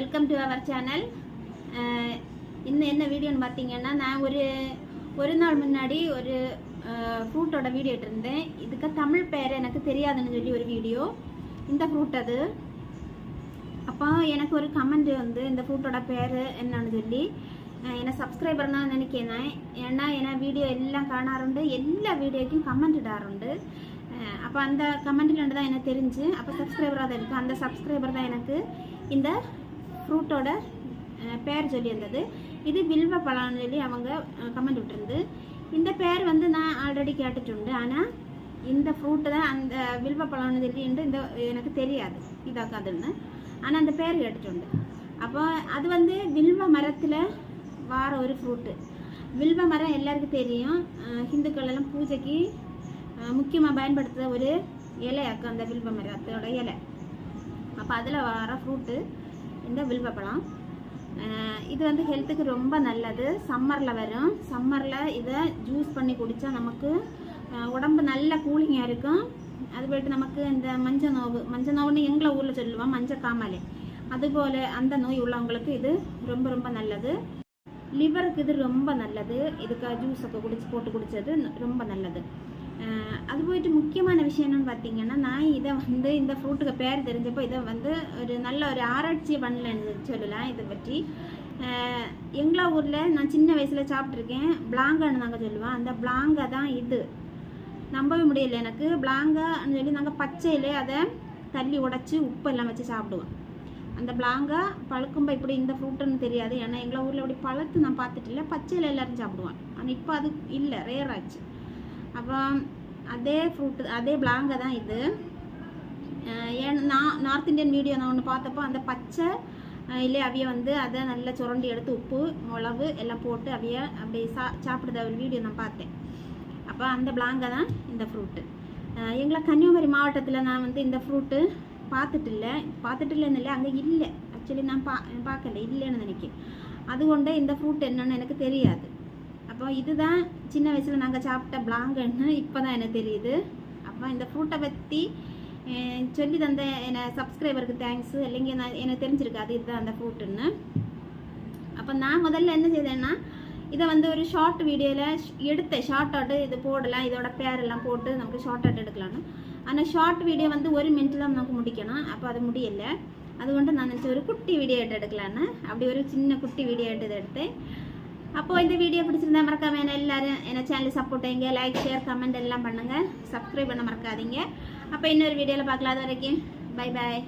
Welcome to our channel இன்னும் என்ன வீடியோன்னு பார்த்தீங்கன்னா நான் ஒரு ஒரு நாள் முன்னாடி ஒரு uh, ஃப்ரூட்டோட வீடியோ இருந்தேன் இதுக்கு தமிழ் பேர் எனக்கு தெரியாதுன்னு சொல்லி ஒரு வீடியோ. இந்த ஃப்ரூட் அது. அப்போ எனக்கு ஒரு கமெண்ட் வந்து இந்த ஃப்ரூட்டோட பேர் என்னன்னு சொல்லி என்னை சப்ஸ்கிரைபர்னா நினைக்கிறேன் ஏன்னா ஏன்னா வீடியோ எல்லாம் காணாருண்டு. எல்லா வீடியோக்கும் கமெண்ட் இடாருண்டு. Uh, அப்போ அந்த கமெண்ட்லேருந்து தான் எனக்கு தெரிஞ்சு அப்போ சப்ஸ்கிரைபராக தான் இருக்குது அந்த சப்ஸ்கிரைபர் தான் எனக்கு இந்த ஃப்ரூட்டோட பேர் சொல்லியிருந்தது. இது வில்வ பழம்னு சொல்லி அவங்க கமெண்ட் விட்டுருந்து. இந்த பேர் வந்து நான் ஆல்ரெடி கேட்டுட்டுண்டு. ஆனால் இந்த ஃப்ரூட்டு தான் அந்த வில்வ பழம்னு சொல்லிட்டு இந்த எனக்கு தெரியாது. இதாக்காதுன்னு ஆனால் அந்த பேர் கேட்டுட்டுண்டு. அப்போ அது வந்து வில்வ மரத்தில் வார ஒரு ஃப்ரூட்டு வில்வ மரம் எல்லாருக்கும் தெரியும். ஹிந்துக்கள் எல்லாம் பூஜைக்கு முக்கியமாக பயன்படுத்துகிற ஒரு இலையாக்கும் அந்த வில்வ மரத்தோட இலை. அப்போ அதில் வர ஃப்ரூட்டு இந்த வில்வ பழம். இது வந்து ஹெல்த்துக்கு ரொம்ப நல்லது. சம்மரில் வரும். சம்மரில் இதை ஜூஸ் பண்ணி குடித்தா நமக்கு உடம்பு நல்ல கூலிங்காக இருக்கும். அது போயிட்டு நமக்கு இந்த மஞ்சள் நோவு மஞ்சள் நோவுன்னு எங்களை ஊரில் சொல்லுவோம் மஞ்சள் காமாலே. அதுபோல் அந்த நோய் உள்ளவங்களுக்கு இது ரொம்ப ரொம்ப நல்லது. லிவருக்கு இது ரொம்ப நல்லது. இதுக்கு ஜூஸொക്കെ குடிச்சு போட்டு குடித்தது ரொம்ப நல்லது. வந்துட்டு முக்கியமான விஷயம் என்னன்னு பார்த்தீங்கன்னா நான் இதை வந்து இந்த ஃப்ரூட்டுக்கு பேர் தெரிஞ்சப்போ இதை வந்து ஒரு நல்ல ஒரு ஆராய்ச்சி பண்ணலன்னு சொல்லலாம் இதை பற்றி. எங்களா ஊரில் நான் சின்ன வயசில் சாப்பிட்ருக்கேன் பிளாங்கன்னு நாங்கள் சொல்லுவோம். அந்த பிளாங்கா தான் இது. நம்பவே முடியல எனக்கு. பிளாங்கான்னு சொல்லி நாங்கள் பச்சையிலே அதை தள்ளி உடச்சி உப்பு எல்லாம் வச்சு சாப்பிடுவோம். அந்த பிளாங்கா பழுக்கும்போ இப்படி இந்த ஃப்ரூட்டுன்னு தெரியாது. ஏன்னா எங்களை ஊரில் இப்படி பழுத்து நான் பார்த்துட்டு இல்லை. பச்சையில் எல்லோரும் சாப்பிடுவான் ஆனால் இப்போ அது இல்லை. ரேர் ஆச்சு. அப்போ அதே ஃப்ரூட்டு அதே பிளாங்கா தான் இது. ஏன் நான் நார்த் இந்தியன் வீடியோ நான் ஒன்று பார்த்தப்போ அந்த பச்சை இல்லை அவிய வந்து அதை நல்லா சுரண்டி எடுத்து உப்பு மிளகு எல்லாம் போட்டு அவிய அப்படி சா சாப்பிடுத ஒரு வீடியோ நான் பார்த்தேன். அப்போ அந்த பிளாங்கா தான் இந்த ஃப்ரூட்டு எங்களை கன்னியாகுமரி மாவட்டத்தில் நான் வந்து இந்த ஃப்ரூட்டு பார்த்துட்டு இல்லை பார்த்துட்டு இல்லைன்னு இல்லை அங்கே இல்லை. ஆக்சுவலி நான் பா பார்க்கல இல்லைன்னு நினைக்கிறேன். அதுகொண்டு இந்த ஃப்ரூட் என்னென்னு எனக்கு தெரியாது. அப்போ இதுதான் சின்ன வயசில் நாங்கள் சாப்பிட்ட பிளாங்கன்னு இப்போ தான் எனக்கு தெரியுது. அப்போ இந்த ஃப்ரூட்டை பற்றி சொல்லி தந்த என்னை சப்ஸ்கிரைபருக்கு தேங்க்ஸ் இல்லைங்க நான் எனக்கு தெரிஞ்சிருக்காது இதுதான் அந்த ஃப்ரூட்டுன்னு அப்போ நான் முதல்ல என்ன செய்தேன்னா இதை வந்து ஒரு ஷார்ட் வீடியோவில் எடுத்தேன். ஷார்ட் அவுட் இது போடலாம் இதோட பேரெல்லாம் போட்டு நமக்கு ஷார்ட் அவுட் எடுக்கலாம்னு. ஆனால் ஷார்ட் வீடியோ வந்து ஒரு மினிட்லாம் நமக்கு முடிக்கணும். அப்போ அது முடியலை. அதுகொண்டு நான் நினச்ச ஒரு குட்டி வீடியோ எடுத்து எடுக்கலான்னு அப்படி ஒரு சின்ன குட்டி வீடியோ எடுத்து எடுத்தேன். அப்போது இந்த வீடியோ பிடிச்சிருந்தா மறக்காம என்ன எல்லாரும் என்ன சேனல் சப்போர்ட் செய்யுங்க. லைக் ஷேர் கமெண்ட் எல்லாம் பண்ணுங்கள் சப்ஸ்கிரைப் பண்ண மறக்காதீங்க. அப்போ இன்னொரு வீடியோவில் பார்க்கலாம். அது வரைக்கும் பை பாய்